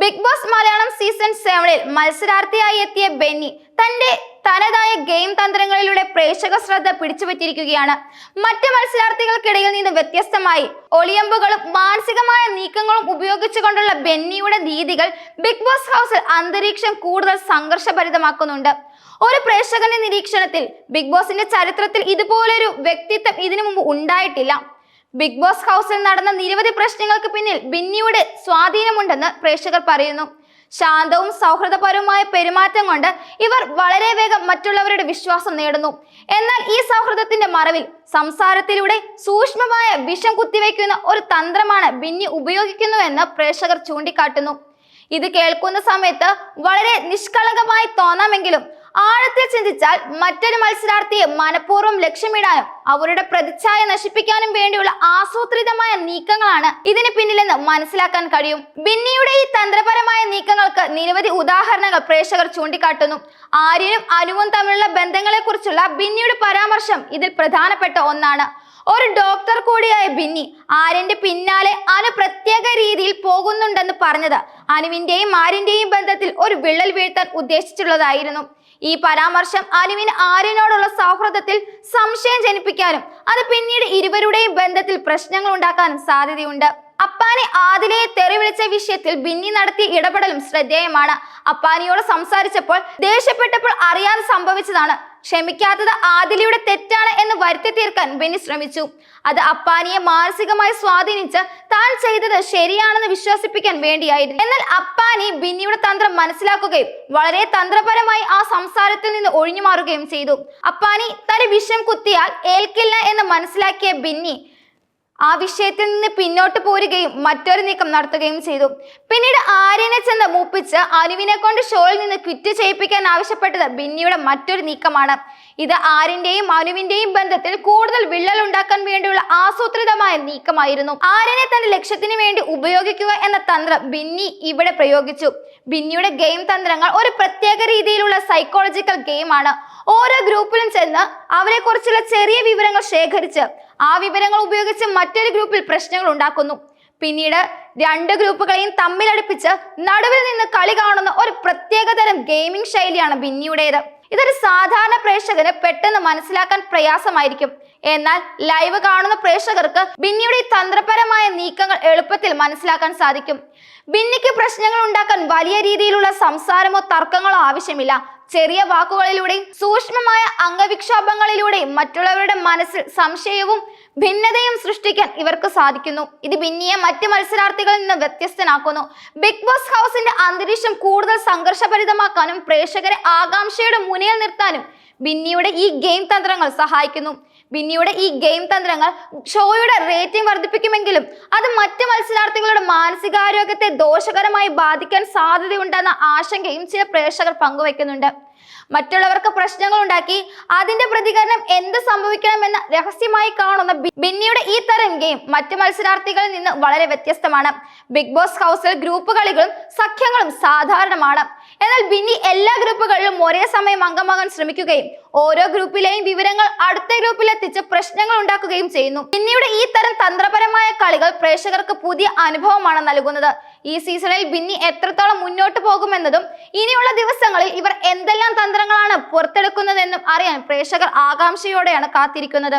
Big boss Malayalam season സെവനിൽ മത്സരാർത്ഥിയായി എത്തിയ ബെന്നി തന്റെ തനതായ ഗെയിം തന്ത്രങ്ങളിലൂടെ പ്രേക്ഷക ശ്രദ്ധ പിടിച്ചുപറ്റിയിരിക്കുകയാണ്. മറ്റ് മത്സരാർത്ഥികൾക്കിടയിൽ നിന്ന് വ്യത്യസ്തമായി ഒളിയമ്പുകളും മാനസികമായ നീക്കങ്ങളും ഉപയോഗിച്ചുകൊണ്ടുള്ള ബെന്നിയുടെ രീതികൾ ബിഗ് ബോസ് ഹൗസിൽ അന്തരീക്ഷം കൂടുതൽ സംഘർഷഭരിതമാക്കുന്നുണ്ട്. ഒരു പ്രേക്ഷകന്റെ നിരീക്ഷണത്തിൽ ബിഗ് ബോസിന്റെ ചരിത്രത്തിൽ ഇതുപോലൊരു വ്യക്തിത്വം ഇതിനു മുമ്പ് ഉണ്ടായിട്ടില്ല. ബിഗ് ബോസ് ഹൗസിൽ നടന്ന നിരവധി പ്രശ്നങ്ങൾക്ക് പിന്നിൽ ബിന്നിയുടെ സ്വാധീനമുണ്ടെന്ന് പ്രേക്ഷകർ പറയുന്നു. ശാന്തവും സൗഹൃദപരവുമായ പെരുമാറ്റം കൊണ്ട് ഇവർ വളരെ വേഗം മറ്റുള്ളവരുടെ വിശ്വാസം നേടുന്നു. എന്നാൽ ഈ സൗഹൃദത്തിന്റെ മറവിൽ സംസാരത്തിലൂടെ സൂക്ഷ്മമായ വിഷം കുത്തിവെക്കുന്ന ഒരു തന്ത്രമാണ് ബിന്നി ഉപയോഗിക്കുന്നുവെന്ന് പ്രേക്ഷകർ ചൂണ്ടിക്കാട്ടുന്നു. ഇത് കേൾക്കുന്ന സമയത്ത് വളരെ നിഷ്കളങ്കമായി തോന്നാമെങ്കിലും ആഴത്തിൽ ചിന്തിച്ചാൽ മറ്റൊരു മത്സരാർത്ഥിയെ മനഃപൂർവം ലക്ഷ്യമിടാനും അവരുടെ പ്രതിച്ഛായ നശിപ്പിക്കാനും വേണ്ടിയുള്ള ആസൂത്രിതമായ നീക്കങ്ങളാണ് ഇതിന് പിന്നിലെന്ന് മനസ്സിലാക്കാൻ കഴിയും. ബിന്നിയുടെ ഈ തന്ത്രപരമായ നീക്കങ്ങൾക്ക് നിരവധി ഉദാഹരണങ്ങൾ പ്രേക്ഷകർ ചൂണ്ടിക്കാട്ടുന്നു. ആര്യനും അനുവും തമ്മിലുള്ള ബന്ധങ്ങളെക്കുറിച്ചുള്ള ബിന്നിയുടെ പരാമർശം ഇതിൽ പ്രധാനപ്പെട്ട ഒന്നാണ്. ഒരു ഡോക്ടർ കൂടിയായ ബിന്നി ആര്യന്റെ പിന്നാലെ അനു പ്രത്യേക രീതിയിൽ പോകുന്നുണ്ടെന്ന് പറഞ്ഞത് അനുവിന്റെയും ആര്യന്റെയും ബന്ധത്തിൽ ഒരു വിള്ളൽ വീഴ്ത്താൻ ഉദ്ദേശിച്ചുള്ളതായിരുന്നു. ഈ പരാമർശം അനുവിന് ആര്യനോടുള്ള സൗഹൃദത്തിൽ സംശയം ജനിപ്പിക്കാനും അത് പിന്നീട് ഇരുവരുടെയും ബന്ധത്തിൽ പ്രശ്നങ്ങൾ ഉണ്ടാക്കാനും സാധ്യതയുണ്ട്. അപ്പാനെ ആദിലയെ തെറി വിളിച്ച വിഷയത്തിൽ ബിന്നി നടത്തിയ ഇടപെടലും ശ്രദ്ധേയമാണ്. അപ്പാനിയോട് സംസാരിച്ചപ്പോൾ ദേഷ്യപ്പെട്ടപ്പോൾ അറിയാൻ സംഭവിച്ചതാണ്. ക്ഷമിക്കാത്തത് ആദിലയുടെ തെറ്റാണ് എന്ന് വരുത്തി തീർക്കാൻ ബെന്നി ശ്രമിച്ചു. അത് അപ്പാനിയെ മാനസികമായി സ്വാധീനിച്ച് താൻ ചെയ്തത് ശരിയാണെന്ന് വിശ്വസിപ്പിക്കാൻ വേണ്ടിയായിരുന്നു. എന്നാൽ അപ്പാനി ബിന്നിയുടെ തന്ത്രം മനസ്സിലാക്കുകയും വളരെ തന്ത്രപരമായി ആ സംസാരത്തിൽ നിന്ന് ഒഴിഞ്ഞു മാറുകയും ചെയ്തു. അപ്പാനി തന്റെ വിഷം കുത്തിയാൽ ഏൽക്കില്ല എന്ന് മനസ്സിലാക്കിയ ബിന്നി ആ വിഷയത്തിൽ നിന്ന് പിന്നോട്ട് പോരുകയും മറ്റൊരു നീക്കം നടത്തുകയും ചെയ്തു. പിന്നീട് ആര്യനെ ചെന്ന് മൂപ്പിച്ച് അനുവിനെ കൊണ്ട് ഷോയിൽ നിന്ന് ക്വിറ്റ് ചെയ്യിപ്പിക്കാൻ ആവശ്യപ്പെട്ടത് ബിന്നിയുടെ മറ്റൊരു നീക്കമാണ്. ഇത് ആര്യന്റെയും അനുവിന്റെയും ബന്ധത്തിൽ കൂടുതൽ വിള്ളൽ ഉണ്ടാക്കാൻ വേണ്ടിയുള്ള ആസൂത്രിതമായ നീക്കമായിരുന്നു. ആര്യനെ തന്റെ ലക്ഷ്യത്തിന് വേണ്ടി ഉപയോഗിക്കുക എന്ന തന്ത്രം ബിന്നി ഇവിടെ പ്രയോഗിച്ചു. ബിന്നിയുടെ ഗെയിം തന്ത്രങ്ങൾ ഒരു പ്രത്യേക രീതിയിലുള്ള സൈക്കോളജിക്കൽ ഗെയിമാണ് ഓരോ ഗ്രൂപ്പിലും ചെന്ന് അവരെ കുറിച്ചുള്ള ചെറിയ വിവരങ്ങൾ ശേഖരിച്ച് ആ വിവരങ്ങൾ ഉപയോഗിച്ച് മറ്റൊരു ഗ്രൂപ്പിൽ പ്രശ്നങ്ങൾ ഉണ്ടാക്കുന്നു. പിന്നീട് രണ്ട് ഗ്രൂപ്പുകളെയും തമ്മിലടുപ്പിച്ച് നടുവിൽ നിന്ന് കളി കാണുന്ന ഒരു പ്രത്യേകതരം ഗെയിമിംഗ് ശൈലിയാണ് ബിന്നിയുടേത്. ഇതൊരു സാധാരണ പ്രേക്ഷകന് പെട്ടെന്ന് മനസ്സിലാക്കാൻ പ്രയാസമായിരിക്കും. എന്നാൽ ലൈവ് കാണുന്ന പ്രേക്ഷകർക്ക് ബിന്നിയുടെ തന്ത്രപരമായ നീക്കങ്ങൾ എളുപ്പത്തിൽ മനസ്സിലാക്കാൻ സാധിക്കും. ബിന്നിക്ക് പ്രശ്നങ്ങൾ ഉണ്ടാക്കാൻ വലിയ രീതിയിലുള്ള സംസാരമോ തർക്കങ്ങളോ ആവശ്യമില്ല. ചെറിയ വാക്കുകളിലൂടെയും സൂക്ഷ്മമായ അംഗവിക്ഷോഭങ്ങളിലൂടെയും മറ്റുള്ളവരുടെ മനസ്സിൽ സംശയവും ഭിന്നതയും സൃഷ്ടിക്കാൻ ഇവർക്ക് സാധിക്കുന്നു. ഇത് ബിന്നിയെ മറ്റ് മത്സരാർത്ഥികളിൽ നിന്ന് വ്യത്യസ്തനാക്കുന്നു. ബിഗ് ബോസ് ഹൗസിന്റെ അന്തരീക്ഷം കൂടുതൽ സംഘർഷഭരിതമാക്കാനും പ്രേക്ഷകരെ ആകാംക്ഷയുടെ മുനയിൽ നിർത്താനും ബിന്നിയുടെ ഈ ഗെയിം തന്ത്രങ്ങൾ സഹായിക്കുന്നു. ബിന്നിയുടെ ഈ ഗെയിം തന്ത്രങ്ങൾ ഷോയുടെ റേറ്റിംഗ് വർദ്ധിപ്പിക്കുമെങ്കിലും അത് മറ്റ് മത്സരാർത്ഥികളുടെ മാനസികാരോഗ്യത്തെ ദോഷകരമായി ബാധിക്കാൻ സാധ്യതയുണ്ടെന്ന ആശങ്കയും ചില പ്രേക്ഷകർ പങ്കുവെക്കുന്നുണ്ട് മറ്റുള്ളവർക്ക് പ്രശ്നങ്ങൾ ഉണ്ടാക്കി അതിന്റെ പ്രതികരണം എന്ത് സംഭവിക്കണമെന്ന് രഹസ്യമായി കാണുന്ന ബിന്നിയുടെ ഈ തരം ഗെയിം മറ്റു മത്സരാർത്ഥികളിൽ നിന്ന് വളരെ വ്യത്യസ്തമാണ്. ബിഗ് ബോസ് ഹൗസിൽ ഗ്രൂപ്പ് കളികളും സഖ്യങ്ങളും സാധാരണമാണ്. എന്നാൽ ബിന്നി എല്ലാ ഗ്രൂപ്പുകളിലും ഒരേ സമയം അംഗമാകാൻ ശ്രമിക്കുകയും ഓരോ ഗ്രൂപ്പിലെയും വിവരങ്ങൾ അടുത്ത ഗ്രൂപ്പിൽ എത്തിച്ച് പ്രശ്നങ്ങൾ ഉണ്ടാക്കുകയും ചെയ്യുന്നു. ബിന്നിയുടെ ഈ തരം തന്ത്രപരമായ കളികൾ പ്രേക്ഷകർക്ക് പുതിയ അനുഭവമാണ് നൽകുന്നത്. ഈ സീസണിൽ ബിന്നി എത്രത്തോളം മുന്നോട്ട് പോകുമെന്നതും ഇനിയുള്ള ദിവസങ്ങളിൽ ഇവർ എന്തെല്ലാം തന്ത്രങ്ങളാണ് പുറത്തെടുക്കുന്നതെന്നും അറിയാൻ പ്രേക്ഷകർ ആകാംക്ഷയോടെയാണ് കാത്തിരിക്കുന്നത്.